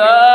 তা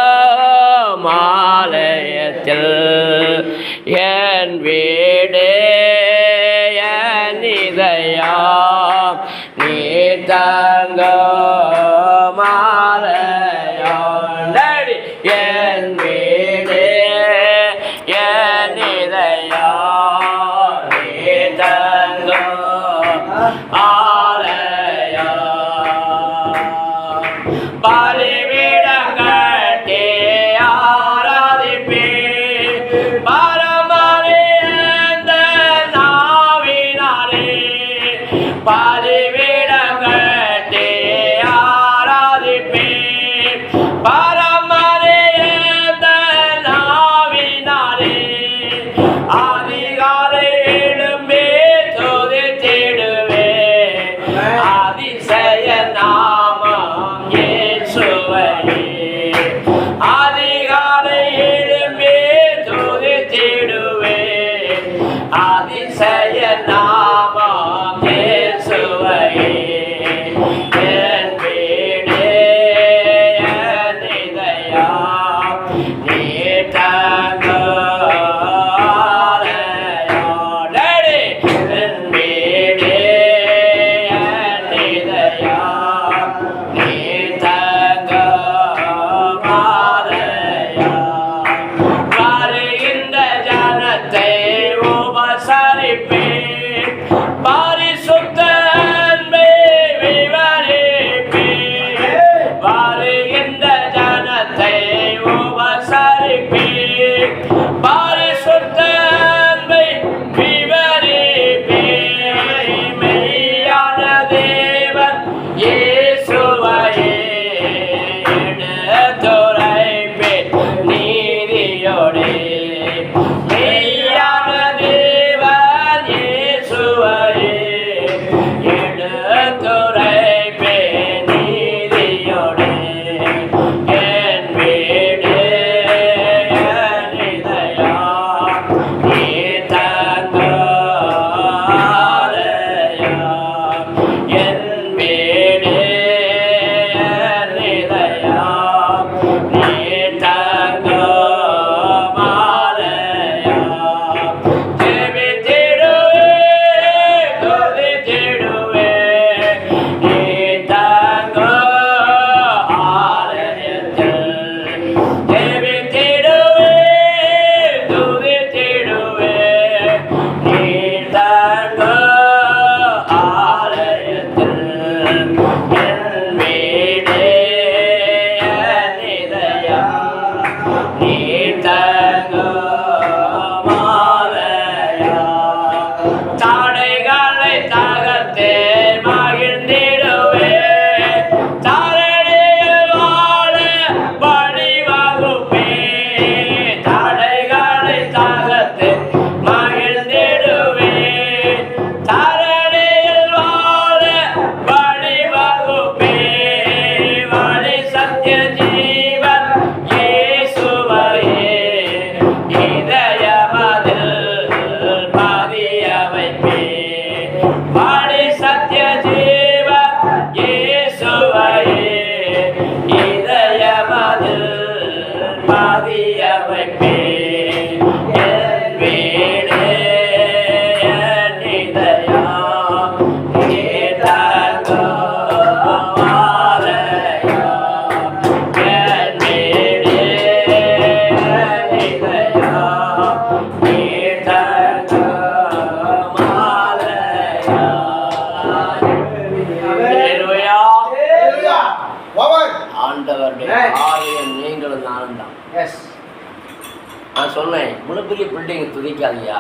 பெரிய பில்டிங் துதிக்காதியா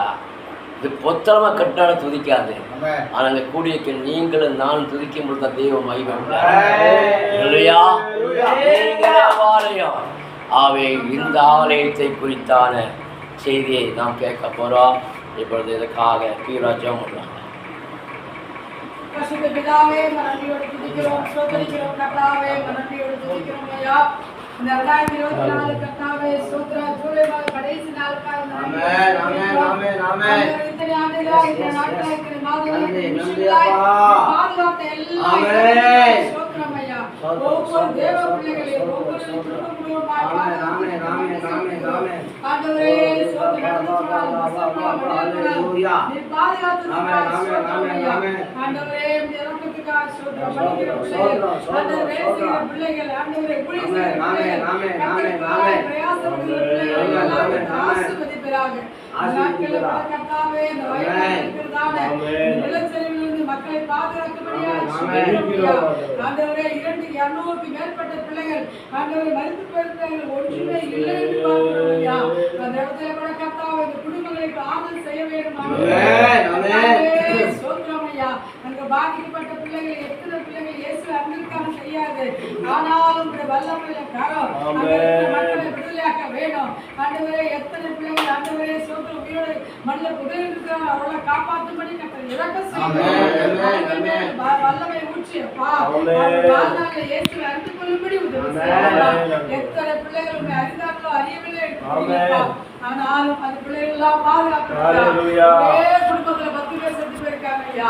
இது பொத்தலமா கட்டாலும் துதிக்காது. ஆனால் அங்கே கூடிய நீங்களும் நானும் துதிக்கும் பொழுது தெய்வம் மகிமை இல்லையா? ஆலயம் ஆவே இந்த ஆலயத்தை குறித்தான செய்தியை நாம் கேட்க போறோம். இப்பொழுது இதற்காக பீராஜம் பண்ணுறாங்க பசுத்த பிதாவே மனதியோடு துதிக்கிறோம் சோதரிக்கிறோம் கர்த்தாவே மனதியோடு துதிக்கிறோம் ஐயா. இந்த ரெண்டாயிரத்தி இருபத்தி நாலு கர்த்தாவே சோத்ரா ஜூலை மாத கடைசி நாளுக்காக நன்றி. ஆமென், ஆமென், ஆமென், ஆமென். ஆண்டவரே, இத்தனை ஆண்டுகளா இந்த நாட்களா இருக்கிற மாதங்களை நன்றி, நன்றி நிமிஷங்களாய் அப்பா. பாதுகாத்த எல்லா ஆமென். இடங்களிலும் சோத்திரம் ஐயா. ஒவ்வொரு தேவ பிள்ளைகளையும் ஒவ்வொரு குடும்பங்களும் ஆமென், ஆமென், ஆமென், ஆமென், ஆமென். ஆண்டவரே சோதனை ஹalleluya. நீர் பாதுகாத்து ஆமென், ஆமென், ஆமென், ஆமென். ஆண்டவரே உம்முடைய பிள்ளைகள், ஆண்டவரே மக்களை. ஆண்டவரே இரண்டு இருநூறுக்கு மேற்பட்ட பிள்ளைகள் ஆண்டவரை மறித்து போயிருக்கிறார்கள் ஒன்றுமே இல்லை என்று பார்க்கிறோம்யா அந்த இடத்துல கூட கர்த்தாவே இந்த குடும்பங்களுக்கு ஆறுதல் செய்ய வேண்டும் ஆண்டவரே. ஐயா. அங்க பாதிக்கப்பட்ட பிள்ளைகள் எத்தனை பிள்ளைகள் இயேசு அங்கிருக்காம செய்யாது. ஆனாலும் வல்லமையில கரம். மக்களை விடுதலையாக்க வேணும். ஆண்டவரே எத்தனை பிள்ளைகள் ஆண்டவரே சோத்திரம் உயிரோடு மண்ணில் புதையில் இருக்கிறாங்க. அவளை காப்பாற்றும்படி கர்த்தர் இறக்க. வ- வல்லமை ஊற்றியப்பா வாழ்நாளில் இயேசுவை அறிந்து கொள்ளும்படி உதவி. எத்தனை பிள்ளைகள் உண்மை அறிந்தார்களோ அறியவில்லை. ஆனாலும் அந்த பிள்ளைகள் எல்லாம். ஒரே குடும்பத்துல பத்து ஐயா.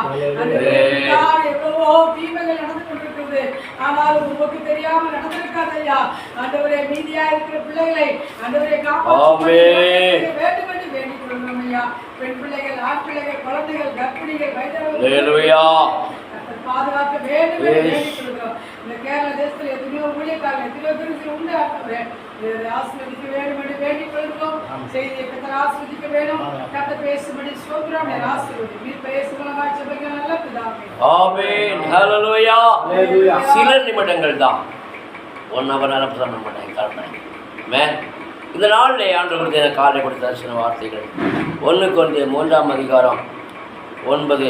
எவ்வளவோ தீமைகள் நடந்து கொண்டிருக்கிறது. ஆனாலும் உமக்கு தெரியாம நடந்திருக்காது ஐயா. ஆண்டவரே மீதியா இருக்கிற பிள்ளைகளை ஆமென். செய்ய வேண்டும் என்று வேண்டிக் கொள்கிறோம் ஐயா. பெண் பிள்ளைகள் ஆண் பிள்ளைகள் குழந்தைகள் கர்ப்பிணிகள். கர்த்தர் பாதுகாக்க வேண்டும் என்று வேண்டிக் கொள்கிறோம். இந்த கேரள தேசத்தில் எத்தனையோ ஊழியக்காரர்கள் எத்தனையோ பேருக்கு உண்டு ஆண்டவரே. இதை ஆசீர்வதிக்க வேண்டும் என்று வேண்டிக் கொள்கிறோம். செய்தியை கர்த்தர் ஆசீர்வதிக்க வேண்டும். கர்த்தர் பேசும்படி ஸ்தோத்திரம். நீர் ஆசீர்வதி. நீர் பேசுகிறவர்களாய் ஜெபிக்கிற நல்ல பிதாவே. ஆமென் ஹalleluya. ஹalleluya. சில நிமிடங்கள் தான் ஒன் ஹவர் பண்ண மாட்டேன் கரெக்டாக மேன் இந்த நாளில் ஆண்டவருக்கு எனக்கு காலை கொடுத்த சில வார்த்தைகள் ஒன்றுக்கு ஒன்று மூன்றாம் அதிகாரம் ஒன்பது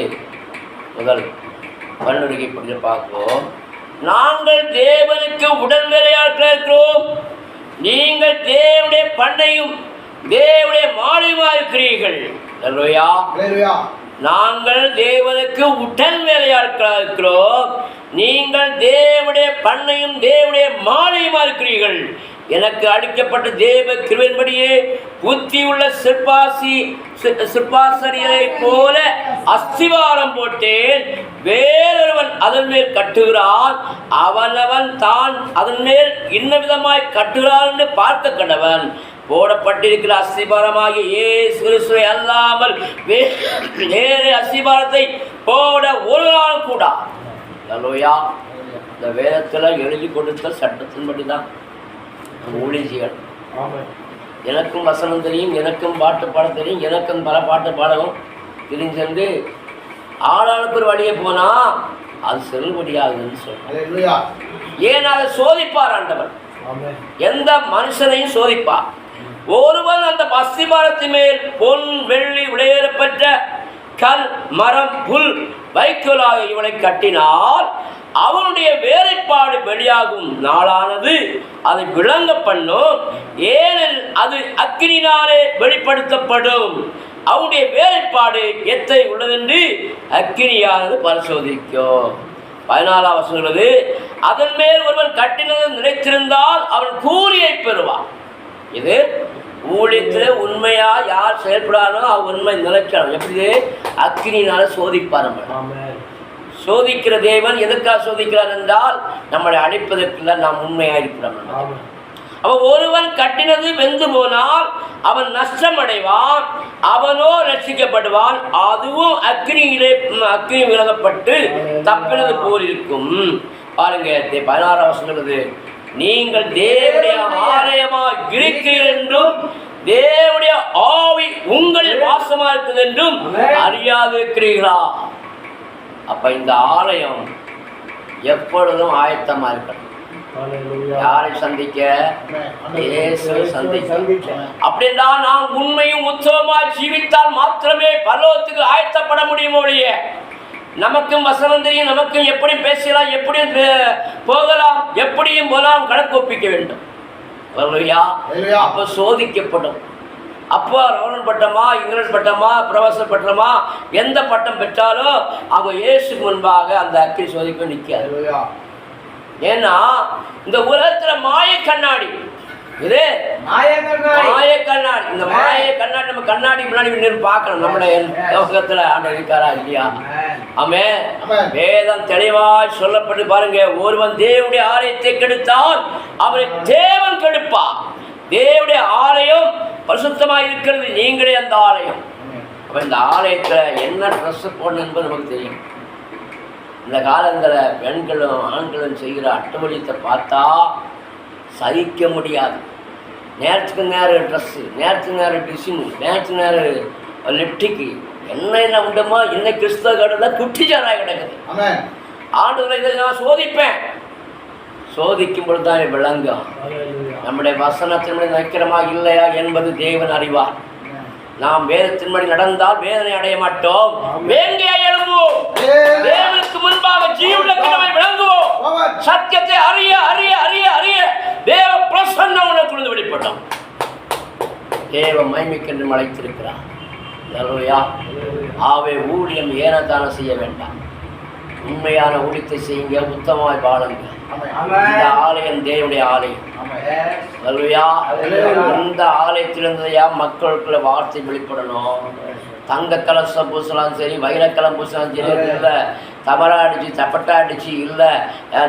முதல் பன்னுரைக்கு இப்படி பார்ப்போம் நாங்கள் தேவனுக்கு உடல் வேலையாட்கள் இருக்கிறோம் நீங்கள் தேவனுடைய பண்ணையும் தேவனுடைய மாலையுமா இருக்கிறீர்கள். நாங்கள் தேவனுக்கு உடல் வேலையாட்களாக இருக்கிறோம். நீங்கள் தேவனுடைய பண்ணையும் தேவனுடைய மாலையுமா இருக்கிறீர்கள் எனக்கு அளிக்கப்பட்ட தேவ கிருவின்படியே புத்தி உள்ள சிற்பாசி சிற்பாசரியரை போல அஸ்திவாரம் போட்டேன். வேறொருவன் அதன் மேல் கட்டுகிறான் அவனவன் தான் அதன் மேல் இன்ன விதமாய் கட்டுகிறான் என்று பார்க்க கண்டவன் போடப்பட்டிருக்கிற அஸ்திபாரமாகிய இயேசு கிறிஸ்துவை அல்லாமல் வேறு அஸ்திபாரத்தை போட ஒரு நாள் கூட அல்லோயா இந்த வேதத்தில் எழுதி கொடுத்த சட்டத்தின்படி தான். ஆமென். எனக்கும் வசனம் தெரியும் எனக்கும் பாட்டு பாட தெரியும் எனக்கும் பல பாட்டு பாடவும் தெரிஞ்சு ஆளாளுக்கு ஒரு வழியே போனா அது செல்லுபடியாகுதுன்னு சொல்றேன். ஏன் அதை சோதிப்பார் ஆண்டவர் ஆமென். எந்த மனுஷனையும் சோதிப்பார் ஒருவன் அந்த அஸ்திபாரத்தின் மேல் பொன் வெள்ளி விளையேறப்பட்ட கல் மரம் புல் வைக்கோலாக இவனை கட்டினால் அவனுடைய வேலைப்பாடு வெளியாகும் நாளானது. அதை விளங்க பண்ணும். ஏனெனில் அது அக்கினினாலே வெளிப்படுத்தப்படும். அவனுடைய வேலைப்பாடு எத்தை உள்ளதென்று அக்கினியானது பரிசோதிக்கும். பதினாலாம் வசனம் சொல்கிறது அதன் மேல் ஒருவன் கட்டினது நிலைத்திருந்தால் அவன் கூலியை பெறுவான். இது ஊழியத்தில் உண்மையாக யார் செயல்படாரோ அவன் உண்மை நிலைக்கணும் எப்படி அக்னினால சோதிப்பார் நம்ம. சோதிக்கிற தேவன் எதற்காக சோதிக்கிறார் என்றால் நம்மளை அழைப்பதற்குள்ள நாம் உண்மையாக இருக்கிறோம். அவன் ஒருவன் கட்டினது வெந்து போனால் அவன் நஷ்டமடைவான் அவனோ ரட்சிக்கப்படுவான் அதுவும் அக்னியிலே அக்னி விலகப்பட்டு தப்பினது போல் இருக்கும். பாருங்க பதினாறாம் சொல்லுது நீங்கள் தேவனுடைய ஆலயமா இருக்கிறீர்கள் என்றும் தேவனுடைய ஆவி உங்களில் வாசமா இருக்குது என்றும் அறியாது இருக்கிறீர்களா அப்ப இந்த ஆலயம் எப்பொழுதும் ஆயத்தமா இருக்கணும். யாரை சந்திக்க. அப்படின்னா நாம் உண்மையும் உத்தவமாய் ஜீவித்தால் மாத்திரமே பரலோகத்துக்கு ஆயத்தப்பட முடியும் ஒழிய? நமக்கும் வசனம் தெரியும் நமக்கும் எப்படி பேசலாம் எப்படி போகலாம் எப்படியும் போகலாம் கணக்கு ஒப்பிக்க வேண்டும். அப்போ சோதிக்கப்படும். அப்போ ரவணன் பட்டமா இங்கிலீஷ் பட்டமா பிரவச பட்டமா எந்த பட்டம் பெற்றாலும் அவங்க இயேசுக்கு முன்பாக அந்த அக்கினி சோதிப்பு நிற்காது. ஏன்னா இந்த உலகத்துல மாய கண்ணாடி. இது மாய கண்ணாடி. மாய கண்ணாடி. இந்த மாய கண்ணாடி நம்ம கண்ணாடி முன்னாடி நின்று பார்க்கணும். நம்முடைய லோகத்துல ஆண்டு இருக்காரா இல்லையா? ஆமே. வேதம் தெளிவாய் சொல்லப்பட்டு பாருங்க. ஒருவன் தேவனுடைய ஆலயத்தை கெடுத்தால் அவரை தேவன் கெடுப்பார். தேவனுடைய ஆலயம் பரிசுத்தமாக இருக்கிறது நீங்களே அந்த ஆலயம். அப்ப இந்த ஆலயத்துல என்ன ட்ரெஸ் போடணும் என்பது நமக்கு தெரியும். இந்த காலங்களில் பெண்களும் ஆண்களும் செய்கிற அட்டவழியத்தை பார்த்தா சகிக்க முடியாது. நேரத்துக்கு நேரம் ட்ரெஸ்ஸு நேரத்துக்கு நேரம் டிசைனு நேரத்துக்கு நேரம் லிப்டிக்கு என்ன என்ன உண்டுமோ இன்னைக்கு கிறிஸ்தவ கடை குட்டிச்சாராக கிடக்குது ஆமென். ஆண்டுகளை இதை நான் சோதிப்பேன். சோதிக்கும் பொழுது தான் விளங்கும். நம்முடைய வசனத்தின்படி நிற்கிறமா இல்லையா என்பது தேவன் அறிவார் நாம் வேதத்தின்படி நடந்தால் வேதனை அடைய மாட்டோம். வேங்கையா எழும்புவோம். தேவனுக்கு முன்பாக ஜீவுள்ள கிழமை விளங்குவோம். சத்தியத்தை அறிய அறிய அறிய அறிய தேவ பிரசன்னம் உனக்குள்ள வெளிப்பட்டோம் தேவ மைமைக்கென்று அழைத்திருக்கிறார். ஆவே ஊழியம் ஏனத்தானம் செய்ய வேண்டாம். உண்மையான ஊழியத்தை செய்யுங்க உத்தமமாய் வாழுங்க இந்த ஆலயம் தேவனுடைய ஆலயம். நல்லவையா இந்த ஆலயத்திலிருந்தையா மக்களுக்குள்ள வார்த்தை வெளிப்படணும்? தங்க கலசம் பூசலாம் சரி வைரக்கலம் பூசலாம் சரி இல்லை தவறா அடிச்சு தப்பட்டா அடிச்சு இல்லை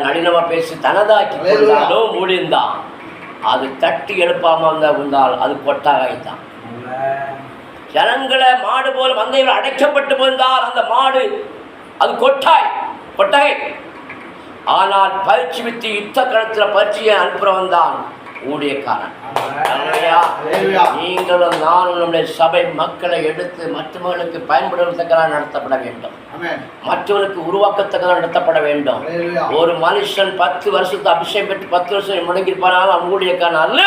நளினமா பேசி தனதாக்கி கொண்டாலும் ஊழியம்தான். அது தட்டி எழுப்பாம வந்தா இருந்தால் அது கொட்டாகாய்தான். ஜனங்களை மாடு போல மந்தையில் அடைக்கப்பட்டு போந்தால் அந்த மாடு அது கொட்டாய். கொட்டகை. ஆனால் பயிற்சி வித்து யுத்த களத்தில் பயிற்சியை அனுப்புறவன் தான் ஊழியக்காரன். நீங்களும் நானும் நம்முடைய சபை மக்களை எடுத்து மற்றவர்களுக்கு பயன்படுவதற்காக நடத்தப்பட வேண்டும். மற்றவர்களுக்கு உருவாக்கத்தக்கதாக நடத்தப்பட வேண்டும். ஒரு மனுஷன் பத்து வருஷத்து அபிஷேகம் பெற்று பத்து வருஷம் முடங்கியிருப்பானால் அவன் ஊழியக்காரன் அல்ல.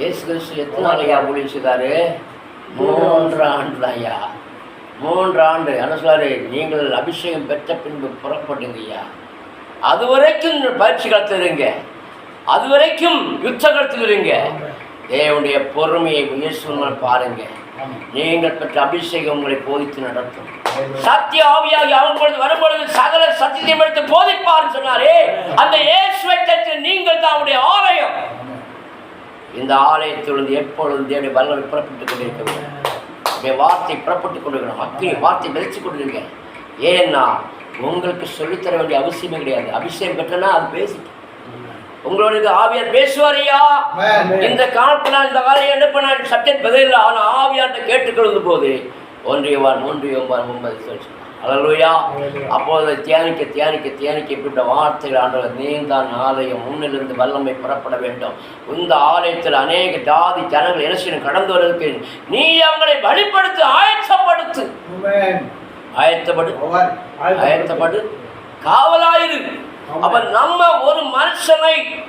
இயேசு கிறிஸ்து எத்தனை நாள் ஐயா ஊழியம் செய்தாரு? மூன்று ஆண்டு ஐயா மூன்று ஆண்டு என்ன சொல்றாரு நீங்கள் அபிஷேகம் பெற்ற பின்பு புறப்படுங்க ஐயா. அது வரைக்கும் பயிற்சி காலத்தில் இருங்க. அது வரைக்கும் யுத்த காலத்தில் இருங்க. தேவனுடைய பொறுமையை இயேசுனால் பாருங்க. நீங்கள் பெற்ற அபிஷேகம் உங்களை போதித்து நடத்தும். சத்திய ஆவியாகி அவன் பொழுது வரும்பொழுது சகல சத்தியத்தையும் எடுத்து போதிப்பார்னு சொன்னாரே. அந்த இயேசுவை தட்டு நீங்கள் தான் அவருடைய ஆலயம். இந்த ஆலயத்திலிருந்து எப்பொழுதும் தேவனுடைய வல்லமை புறப்பட்டுக் கொண்டிருக்க வேண்டும். அப்படியே வார்த்தை புறப்பட்டுக் கொண்டிருக்கணும் அக்கினி வார்த்தை விதைச்சு கொண்டிருங்க. ஏன்னா உங்களுக்கு சொல்லித்தர வேண்டிய அவசியமே கிடையாது. அபிஷேகம் பெற்றனா அது பேசி. உங்களுக்கு ஆவியார் பேசுவாரையா. இந்த காலத்துல இந்த காலம் என்ன பண்ண சப்ஜெக்ட் பதில் ஆனால் ஆவியார்ட்ட கேட்டுக்கொள்ளும் போது ஒன்றியவார் மூன்றியவார் ஒன்பது சொல்லி அலலுயா அப்போது தியானிக்க தியானிக்க தியானிக்க இப்படிப்பட்ட வார்த்தைகள் ஆண்டவர் நீந்தான் ஆலயம் முன்னிலிருந்து வல்லமை புறப்பட வேண்டும். இந்த ஆலயத்தில் அநேக ஜாதி ஜனங்கள் செய்யணும்? கடந்து வருவதற்கு நீ அவங்களை வழிபடுத்து ஆயத்தப்படுத்து. ஆயத்தப்படு. ஆயத்தப்படு. காவலாயிரு. அவன் நம்ம ஒரு மனுஷனை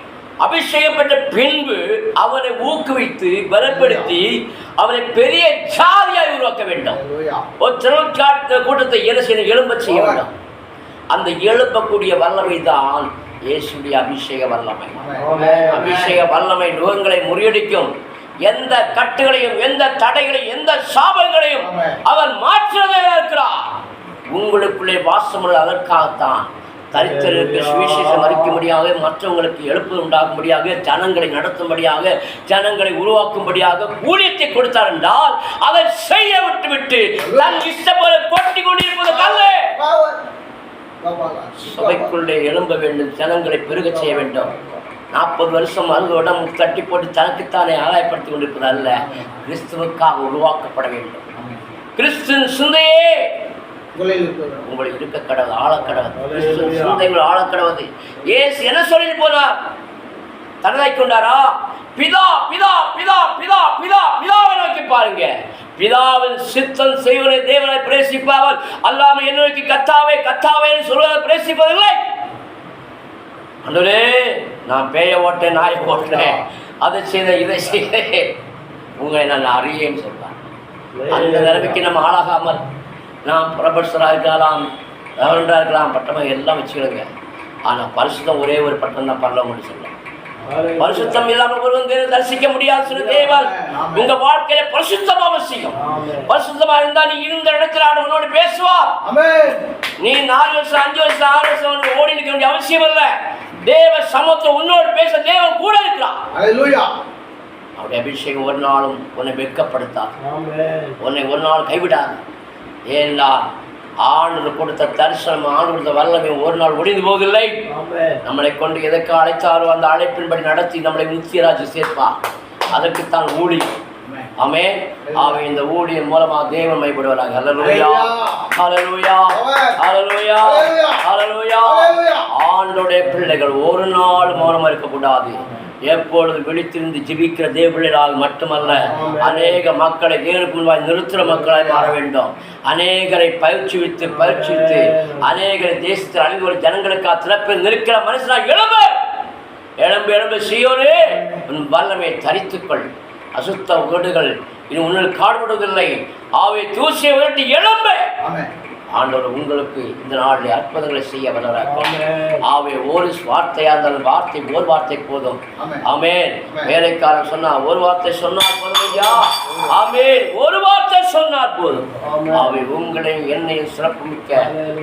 அபிஷேகம் பெற்ற பின்பு அவனை ஊக்குவித்து பலப்படுத்தி அவனை பெரிய ஜாதியாய் உருவாக்க வேண்டும். ஒரு திரள் கூட்டத்தை என்ன செய்யணும் எழும்ப செய்ய வேண்டும். அந்த எழுப்பக்கூடிய வல்லமை தான் இயேசுடைய அபிஷேக வல்லமை. அபிஷேக வல்லமை நுகங்களை முறியடிக்கும். எந்த கட்டுகளையும் எந்த தடைகளையும் எந்த சாபங்களையும். அவர் மாற்றுவதே இருக்கிறார். உங்களுக்குள்ளே வாசமுள்ள அதற்காகத்தான் தரித்திரருக்கு சுவிசேஷம் அறிக்கும்படியாக மற்றவங்களுக்கு எழுப்பு உண்டாகும்படியாக ஜனங்களை நடத்தும்படியாக ஜனங்களை உருவாக்கும்படியாக ஊழியத்தை கொடுத்தார் என்றால் அதை செய்ய விட்டுவிட்டு தன் இஷ்டம் போல கொட்டி கொண்டிருப்பது அல்ல சபைக்குள்ளே எழும்ப வேண்டும் ஜனங்களை பெருகச் செய்ய வேண்டும். நாற்பது வருஷம் அறுபது தட்டி போட்டு தனக்குத்தானே ஆதாயப்படுத்திக் கொண்டிருப்பது அல்ல கிறிஸ்துவுக்காக உருவாக்கப்பட வேண்டும். கிறிஸ்துவின் சிந்தையே உங்களை இருக்க கிறிஸ்துவின் சிந்தைகள் ஆழக்கடவுது ஏசு என்ன சொல்லிட்டு போனார் தனதாய் கொண்டாரா? பிதா பிதா பிதா பிதா பிதா பிதாவை நோக்கி பாருங்க. பிதாவின் சித்தம் செய்வனை தேவனை பிரேசிப்பாமல் அல்லாம என்ன நோக்கி கத்தாவே கத்தாவே சொல்வதை பிரேசிப்பதில்லை. அன்றே நான் பேய ஓட்டேன் நாயை ஓட்டுறேன் அதை செய்த இதை செய்தேன் உங்களை நான் அறியேன்னு சொல்றேன் அந்த நிலைமைக்கு நம்ம ஆளாகாமல் நாம் புரபட்சராக இருக்கலாம் ரெவரண்டாக இருக்கலாம் பட்டமாக எல்லாம் வச்சுக்கிடுங்க. ஆனால் பரிசுத்தம் ஒரே ஒரு பட்டம் தான் பரலவங்கன்னு சொல்லலாம் பரிசுத்தம் இல்லாமல் ஒருவன் தரிசிக்க முடியாது சொல்லி தேவன். உங்க வாழ்க்கையில பரிசுத்தம் அவசியம். பரிசுத்தமா இருந்தா நீ இருந்த இடத்துல ஆண்டு உன்னோடு பேசுவார். ஆமென். நீ நாலு வருஷம் அஞ்சு வருஷம் ஆறு வருஷம் ஓடி நிற்க வேண்டிய அவசியம் இல்லை தேவ சமத்துவம் உன்னோடு பேச தேவன் கூட ஹalleluya. அவருடைய அபிஷேகம் ஒரு நாளும் உன்னை வெட்கப்படுத்தாது. உன்னை ஒரு நாள் கைவிடாது. ஏன்னா ஆண்டு கொடுத்த தரிசனம் ஆண்டு கொடுத்த வல்லமை ஒரு நாள் ஒளிந்து போவதில்லை. நம்மளை கொண்டு எதற்கு அழைத்தாரோ அந்த அழைப்பின்படி நடத்தி நம்மளை முத்தியராஜ் சேர்ப்பா அதற்குத்தான் ஊழி. ஆமே ஆமே இந்த ஊழியின் மூலமா தேவன் மைப்படுவாராக ஹalleluya. ஹalleluya. ஹalleluya. ஹalleluya. ஆண்டோடைய பிள்ளைகள் ஒரு நாள் மௌனமா இருக்கக்கூடாது. எப்பொழுது விழித்திருந்து ஜெபிக்கிற தேவ பிள்ளைகளாக மட்டுமல்ல அநேக மக்களை தேவனுக்கு முன்பாய் நிறுத்துற மக்களாய் மாற வேண்டும். அநேகரை பயிற்சிவித்து பயிற்சிவித்து அநேகரை தேசத்தில் ஒரு ஜனங்களுக்காக திறப்பில் நிற்கிற மனுஷனாக எழும்பு. எழும்பு எழும்பு சியோனே. உன் வல்லமை தரித்துக்கொள் அசுத்த வீடுகள் இனி உன்னில் காடுபடுவதில்லை ஆவை தூசியை விரட்டி எழும்பு. ஆண்டவர் உங்களுக்கு இந்த நாளில் அற்புதங்களை செய்ய வல்லவராக. ஆமென். ஆவே ஒரு வார்த்தையா இருந்தாலும் வார்த்தை ஒரு வார்த்தை போதும். ஆமென். வேலைக்காரன் சொன்னா ஒரு வார்த்தை சொன்னால் போதும் ஐயா. ஆமென். ஒரு வார்த்தை சொன்னால் போதும். ஆவே உங்களையும் என்னையும் சிறப்புமிக்க.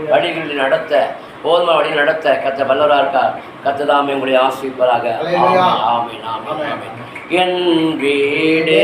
வழிகளில் நடத்த போதுமா வழி நடத்த கத்த வல்லவரா இருக்கார். கத்ததாமே உங்களை ஆசிரிப்பராக ஹalleluya. ஆமென் ஆமென் ஆமென். ஆமென். என் வீடே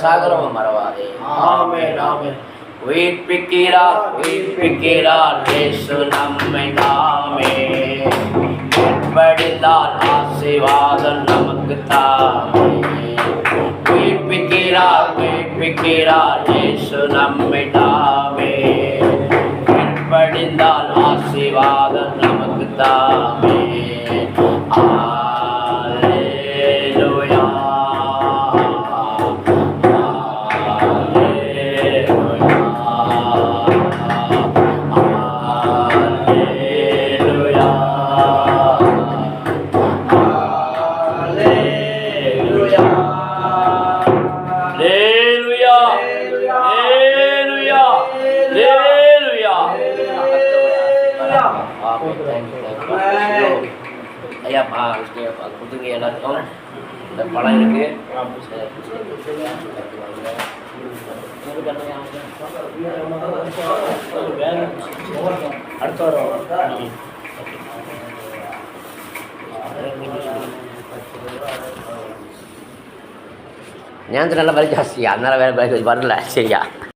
செய்த சகலமும் மறவாதே ஆமென் ஆமென் உயிர்ப்பிக்கிறார் உயிர்ப்பிக்கிறார் இயேசு நம்மை நாமே படிந்தால் ஆசீர்வாதம் நமக்கு தாமே உயிர்ப்பிக்கிறார் உயிர்ப்பிக்கிறார் இயேசு நம்மை ஐயா பா கொடுத்துங்க எல்லாருக்கும் இந்த பழம் இருக்கு. அடுத்த வாரம் நேரத்தில் நல்லா விலை ஜாஸ்தியா? அதனால வேலை வரல. சரியா?